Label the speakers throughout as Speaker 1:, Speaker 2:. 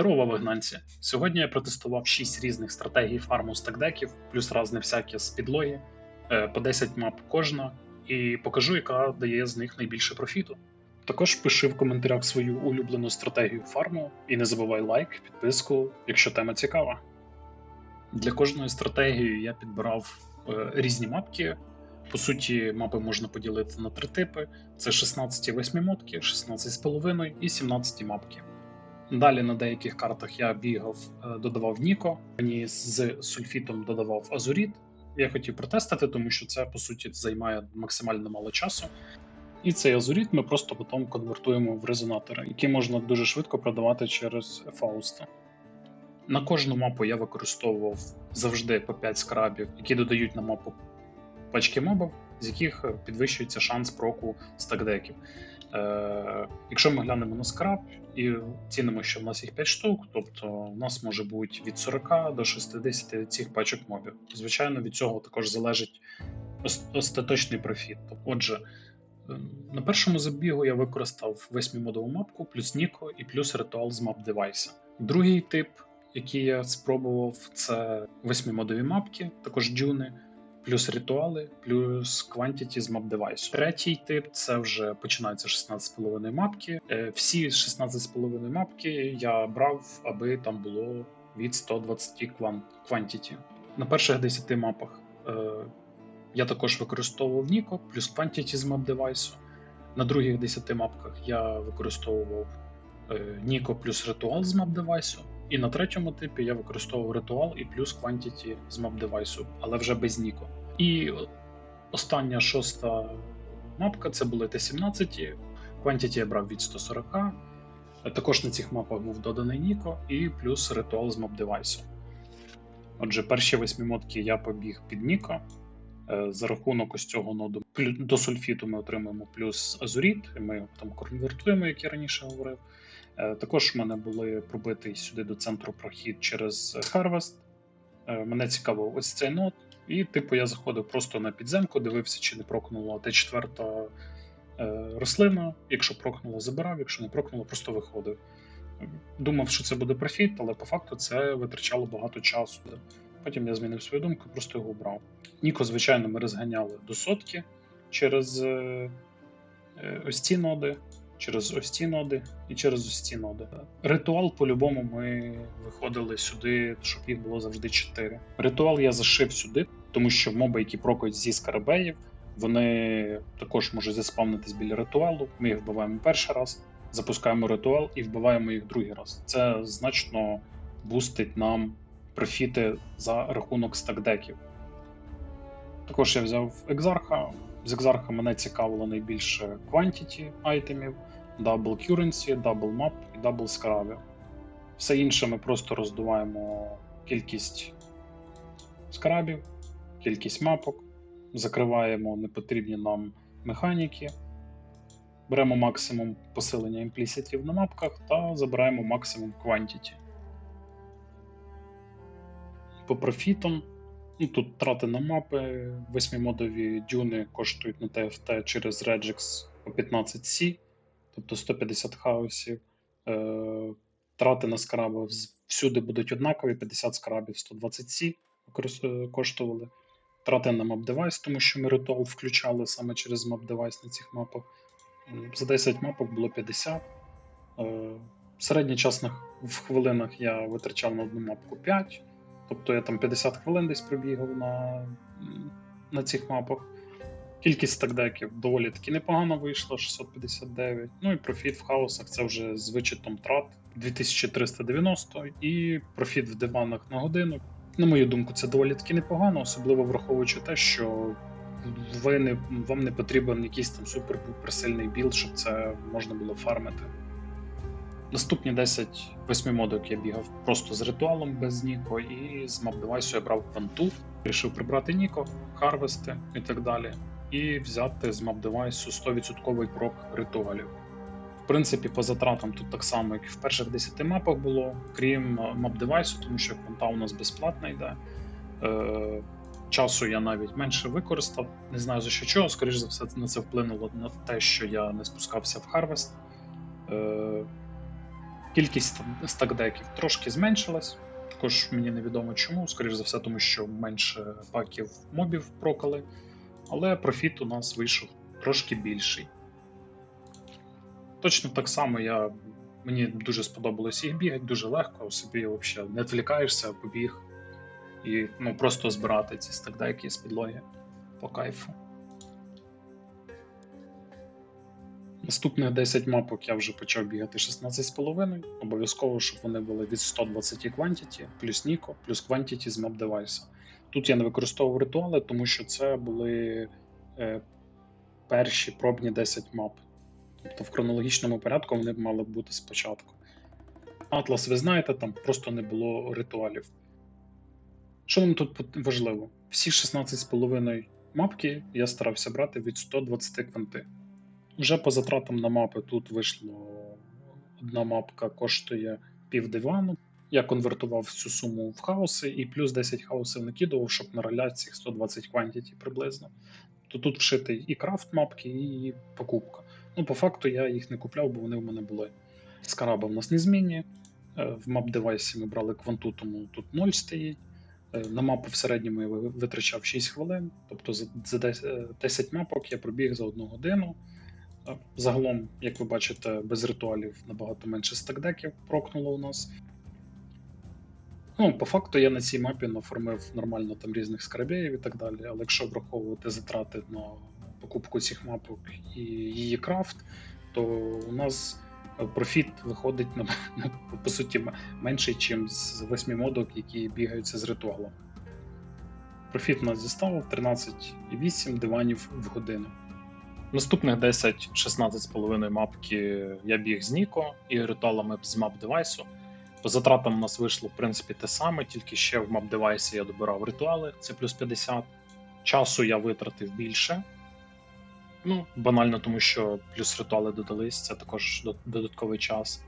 Speaker 1: Здорово, вигнанці! Сьогодні я протестував 6 різних стратегій фарму стакдеків, плюс разне всяке з підлоги, е, по 10 мап кожна, і покажу, яка дає з них найбільше профіту. Також пиши в коментарях свою улюблену стратегію фарму і не забувай лайк, підписку, якщо тема цікава. Для кожної стратегії я підбирав е, різні мапки. По суті, мапи можна поділити на три типи: це 16 8-мотки, 16,5 і 17 мапки. Далі на деяких картах я бігав, е, додавав Ніко, мені з сульфітом додавав Азуріт. Я хотів протестити, тому що це по суті займає максимально мало часу. І цей азуріт ми просто потім конвертуємо в резонатори, які можна дуже швидко продавати через Фауста. На кожну мапу я використовував завжди по 5 скрабів, які додають на мапу пачки мобів, з яких е, підвищується шанс проку стакдеків. Е, Якщо ми глянемо на скраб і цінимо, що в нас їх 5 штук, тобто в нас може бути від 40 до 60 цих пачок мобів. Звичайно, від цього також залежить остаточний профіт. Отже, е, на першому забігу я використав восьмимодову мапку, плюс Ніко і плюс ритуал з мап девайса. Другий тип, який я спробував, це восьмимодові мапки, також дюни плюс ритуали, плюс квантіті з мап девайсу. Третій тип це вже починаються 16,5 мапки. Е, Всі 16,5 мапки я брав, аби там було від 120 квантіті. На перших 10 мапах е, я також використовував Ніко, плюс квантіті з мап девайсу. На других 10 мапках я використовував е, Ніко плюс ритуал з мап девайсу. І на третьому типі я використовував ритуал і плюс квантіті з мап девайсу, але вже без Ніко. І остання шоста мапка це були Т-17. Квантіті я брав від 140. Також на цих мапах був доданий Ніко і плюс ритуал з мап девайсу. Отже, перші восьмі мотки я побіг під Ніко. Е, За рахунок ось цього ноду до сульфіту ми отримуємо плюс азуріт, ми його там конвертуємо, як я раніше говорив. Е, Також в мене були пробитий сюди до центру прохід через Harvest. Е, Мене цікавив ось цей нод. І, типу, я заходив просто на підземку, дивився, чи не прокнула Т4 е, рослина. Якщо прокнула, забирав, якщо не прокнула, просто виходив. Думав, що це буде профіт, але по факту це витрачало багато часу. Потім я змінив свою думку, просто його брав. Ніко, звичайно, ми розганяли до сотки через е, е, ось ці ноди, через ось ці ноди і через ось ці ноди. Ритуал по-любому ми виходили сюди, щоб їх було завжди 4. Ритуал я зашив сюди, тому що моби, які прокають зі скарабеїв, вони також можуть заспавнитись біля ритуалу. Ми їх вбиваємо перший раз, запускаємо ритуал і вбиваємо їх другий раз. Це значно бустить нам профіти за рахунок стакдеків. Також я взяв екзарха. З екзарха мене цікавило найбільше quantity айтемів, double currency, double map і double скрабів. Все інше ми просто роздуваємо кількість скрабів, кількість мапок, закриваємо непотрібні нам механіки, беремо максимум посилення імпліситів на мапках та забираємо максимум quantity. По профітам Ну, тут трати на мапи, восьмимодові дюни коштують на TFT через Regix по 15C, тобто 150 хаосів. Е, трати на скраби всюди будуть однакові, 50 скрабів 120C е, коштували. Трати на мап девайс, тому що ми ритуал включали саме через мап девайс на цих мапах. За 10 мапок було 50. Е, середній час на, в хвилинах я витрачав на одну мапку 5. Тобто я там 50 хвилин десь пробігав на, на цих мапах. Кількість стакдеків доволі таки непогано вийшла, 659. Ну і профіт в хаосах це вже з вичетом трат 2390 і профіт в диванах на годину. На мою думку, це доволі таки непогано, особливо враховуючи те, що ви не, вам не потрібен якийсь там супер-пупер сильний білд, щоб це можна було фармити. Наступні 10 восьмимодок я бігав просто з ритуалом без Ніко, і з мап девайсу я брав ванту. Вирішив прибрати Ніко, харвести і так далі. І взяти з мап девайсу 100% прок ритуалів. В принципі, по затратам тут так само, як і в перших 10 мапах було, крім мап девайсу, тому що ванта у нас безплатна йде. Е, часу я навіть менше використав. Не знаю за що чого, скоріш за все, на це вплинуло на те, що я не спускався в Харвест. Е, Кількість стакдеків трошки зменшилась. Також мені невідомо чому, скоріш за все, тому що менше паків мобів прокали. Але профіт у нас вийшов трошки більший. Точно так само я. Мені дуже сподобалось їх бігати, дуже легко, собі взагалі не відвлікаєшся, побіг. І ну, просто збирати ці стакдеки з підлоги по кайфу. Наступних 10 мапок я вже почав бігати 16,5. Обов'язково, щоб вони були від 120 quantity, плюс Ніко, плюс quantity з map девайса. Тут я не використовував ритуали, тому що це були е, перші пробні 10 мап. Тобто в хронологічному порядку вони мали бути спочатку. Атлас, ви знаєте, там просто не було ритуалів. Що нам тут важливо? Всі 16,5 мапки я старався брати від 120 кванти. Вже по затратам на мапи тут вийшло одна мапка коштує пів дивану. Я конвертував цю суму в хаоси і плюс 10 хаосів накидував, щоб нароляти цих 120 квантіті приблизно. То тут вшитий і крафт мапки, і покупка. Ну, по факту я їх не купляв, бо вони в мене були. Скараба в нас не змінні. Е, в мап девайсі ми брали кванту, тому тут 0 стоїть. Е, на мапу в середньому я витрачав 6 хвилин, тобто за 10 мапок я пробіг за 1 годину. Загалом, як ви бачите, без ритуалів набагато менше стакдеків прокнуло у нас. Ну, По факту я на цій мапі наформив нормально там різних скарабеїв і так далі, але якщо враховувати затрати на покупку цих мапок і її крафт, то у нас профіт виходить на, по суті менший, ніж з 8 модок, які бігаються з ритуалом. Профіт у нас зіставив 13,8 диванів в годину. Наступних 10-16,5 мапки я біг з Ніко і ритуалами з мап девайсу. По затратам у нас вийшло в принципі те саме, тільки ще в мап девайсі я добирав ритуали, це плюс 50. Часу я витратив більше. Ну, банально, тому що плюс ритуали додались, це також додатковий час.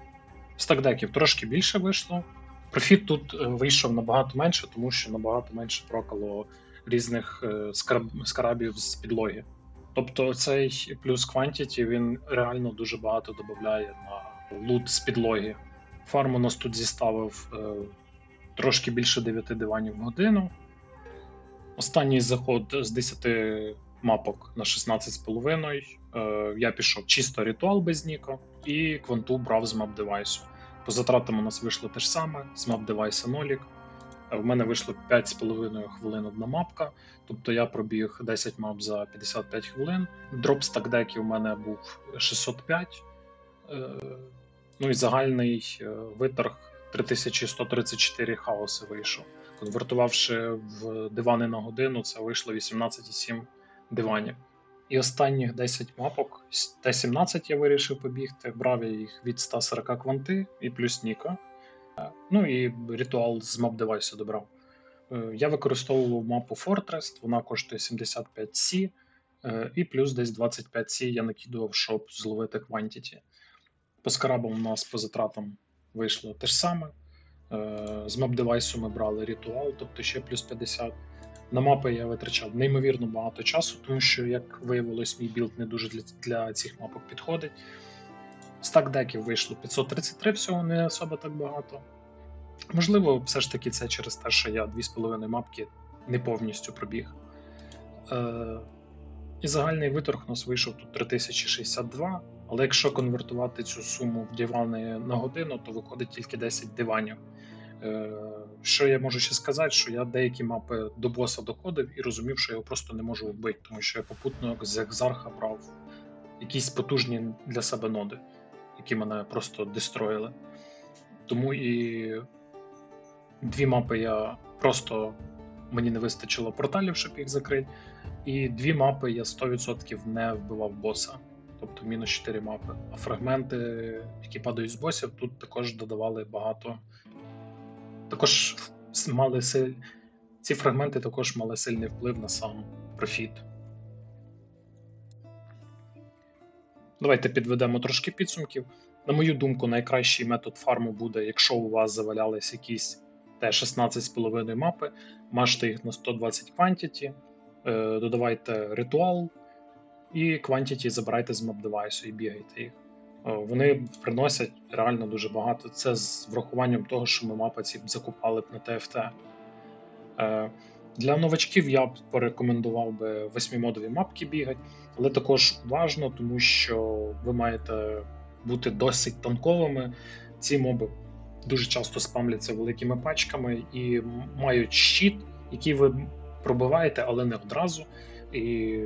Speaker 1: Стакдеків трошки більше вийшло. Профіт тут е, вийшов набагато менше, тому що набагато менше прокало різних е, скарабів з підлоги. Тобто цей плюс Quantity він реально дуже багато додає на лут з підлоги. Фарм у нас тут зіставив е, трошки більше 9 диванів в годину. Останній заход з 10 мапок на 16,5. Е, я пішов чисто ритуал без Ніко і кванту брав з мап девайсу. По затратам у нас вийшло те ж саме, з мап девайса нолік. В мене вийшло 5,5 хвилин одна мапка, тобто я пробіг 10 мап за 55 хвилин. Дроп стакдеків у мене був 605. Е, ну і загальний е, виторг 3134 хаоси вийшов. Конвертувавши в дивани на годину, це вийшло 18,7 диванів. І останніх 10 мапок, Т-17 я вирішив побігти, брав я їх від 140 кванти і плюс Ніка. Ну і ритуал з мап девайсу добрав. Е, я використовував мапу Fortress, вона коштує 75C, е, і плюс десь 25C я накидував, щоб зловити Quantity. По скарабам у нас по затратам вийшло те ж саме. Е, з мап девайсу ми брали ритуал, тобто ще плюс 50. На мапи я витрачав неймовірно багато часу, тому що, як виявилось, мій білд не дуже для, для цих мапок підходить. Стак деків вийшло 533 всього, не особо так багато. Можливо, все ж таки це через те, що я 2,5 мапки не повністю пробіг. Е, І загальний виторг вийшов тут 3062. Але якщо конвертувати цю суму в дивани на годину, то виходить тільки 10 диванів. Е, Що я можу ще сказати, що я деякі мапи до боса доходив і розумів, що я його просто не можу вбити, тому що я попутно з Екзарха брав якісь потужні для себе ноди які мене просто дестроїли. Тому і дві мапи я просто мені не вистачило порталів, щоб їх закрити. І дві мапи я 100% не вбивав боса. Тобто мінус 4 мапи. А фрагменти, які падають з босів, тут також додавали багато. Також мали силь... ці фрагменти також мали сильний вплив на сам профіт. Давайте підведемо трошки підсумків. На мою думку, найкращий метод фарму буде, якщо у вас завалялись якісь Т-16,5 мапи, мажте їх на 120 quantity, е, додавайте ритуал і quantity забирайте з мап девайсу і бігайте їх. вони приносять реально дуже багато. Це з врахуванням того, що ми мапи ці закупали б на ТФТ. Для новачків я б порекомендував би восьмимодові мапки бігати, але також уважно, тому що ви маєте бути досить танковими. Ці моби дуже часто спамляться великими пачками і мають щит, який ви пробиваєте, але не одразу. І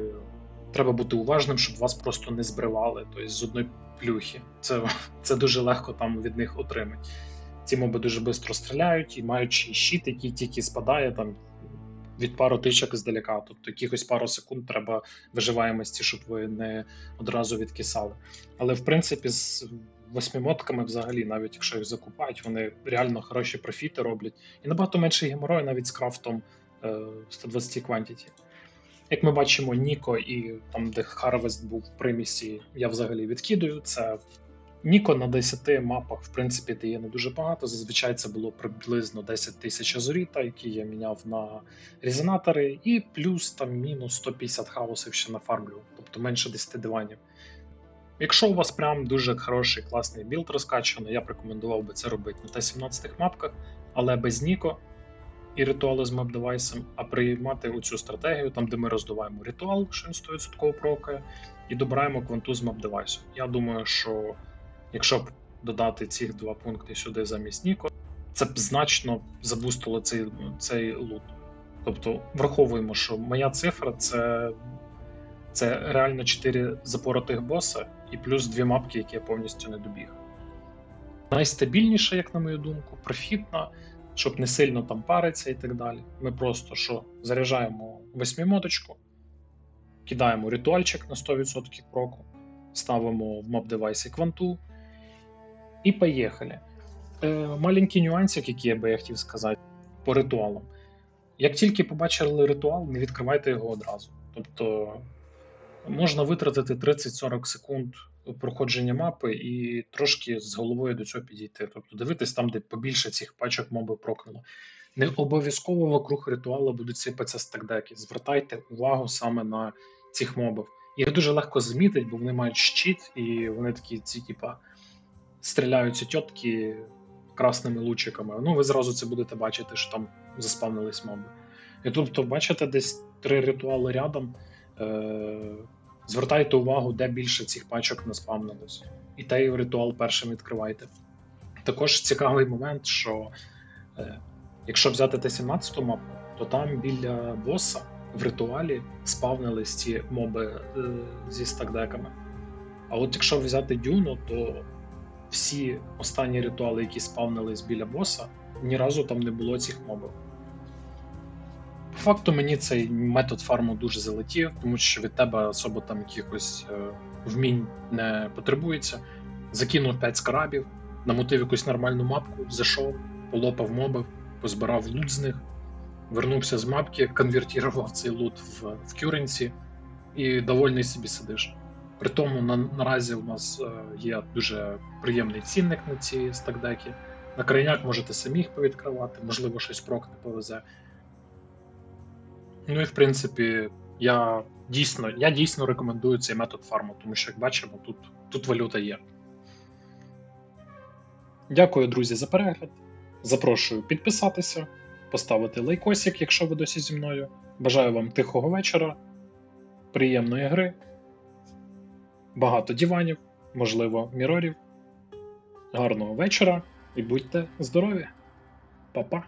Speaker 1: треба бути уважним, щоб вас просто не збривали, тобто з одної плюхи. Це, це дуже легко там від них отримати. Ці моби дуже швидко стріляють і мають щит, який тільки спадає там від пару тичок здалека. Тобто якихось пару секунд треба виживаємості, щоб ви не одразу відкисали. Але в принципі з восьмимотками взагалі, навіть якщо їх закупають, вони реально хороші профіти роблять. І набагато менше геморою навіть з крафтом е, 120 квантіті. Як ми бачимо, Ніко і там, де Harvest був в примісі, я взагалі відкидую. Це Ніко на 10 мапах, в принципі, дає не дуже багато. Зазвичай це було приблизно 10 тисяч азуріта, які я міняв на резонатори, і плюс там мінус 150 хаосів ще нафармлю, тобто менше 10 диванів. Якщо у вас прям дуже хороший класний білд розкачаний, я б рекомендував би це робити на Т-17 мапках, але без Ніко і ритуали з мап-девайсом, а приймати оцю стратегію, там де ми роздуваємо ритуал, що він 100% прокає, і добираємо кванту з мап-девайсу. Я думаю, що якщо б додати ці два пункти сюди замість Ніко, це б значно забустило цей, цей лут. Тобто враховуємо, що моя цифра це, це реально 4 запоротих боса і плюс дві мапки, які я повністю не добіг. Найстабільніша, як на мою думку, профітна, щоб не сильно там париться і так далі. Ми просто що заряджаємо восьмимоточку, кидаємо ритуальчик на 100% кроку, ставимо в мап девайсі кванту і поїхали. Е, маленький нюансик, який я би я хотів сказати по ритуалам. Як тільки побачили ритуал, не відкривайте його одразу. Тобто можна витратити 30-40 секунд проходження мапи і трошки з головою до цього підійти. Тобто дивитись там, де побільше цих пачок моби прокнуло. Не обов'язково вокруг ритуалу будуть сипатися стакдеки. Звертайте увагу саме на цих мобів. Їх дуже легко змітити, бо вони мають щит, і вони такі, ці, типа, стріляються тітки красними лучиками. Ну, ви зразу це будете бачити, що там заспавнились моби. І тобто, бачите, десь три ритуали рядом. Е- звертайте увагу, де більше цих пачок наспавнилось. І той ритуал першим відкривайте. Також цікавий момент, що е- якщо взяти Т-17 мапу, то там біля боса в ритуалі спавнились ці моби е- зі стакдеками. А от якщо взяти дюну, то всі останні ритуали, які спавнились біля боса, ні разу там не було цих мобів. По факту мені цей метод фарму дуже залетів, тому що від тебе особо там якихось е, вмінь не потребується. Закинув 5 скрабів, намотив якусь нормальну мапку, зайшов, полопав мобів, позбирав лут з них, вернувся з мапки, конвертував цей лут в, в кюренсі і довольний собі сидиш. При тому на, наразі у нас е, є дуже приємний цінник на ці стакдеки. На крайняк можете самі їх повідкривати, можливо, щось прок не повезе. Ну і в принципі, я дійсно, я дійсно рекомендую цей метод фарму, тому що, як бачимо, тут, тут валюта є. Дякую, друзі, за перегляд. Запрошую підписатися, поставити лайкосик, якщо ви досі зі мною. Бажаю вам тихого вечора, приємної гри, багато диванів, можливо, мірорів. Гарного вечора і будьте здорові! Па-па!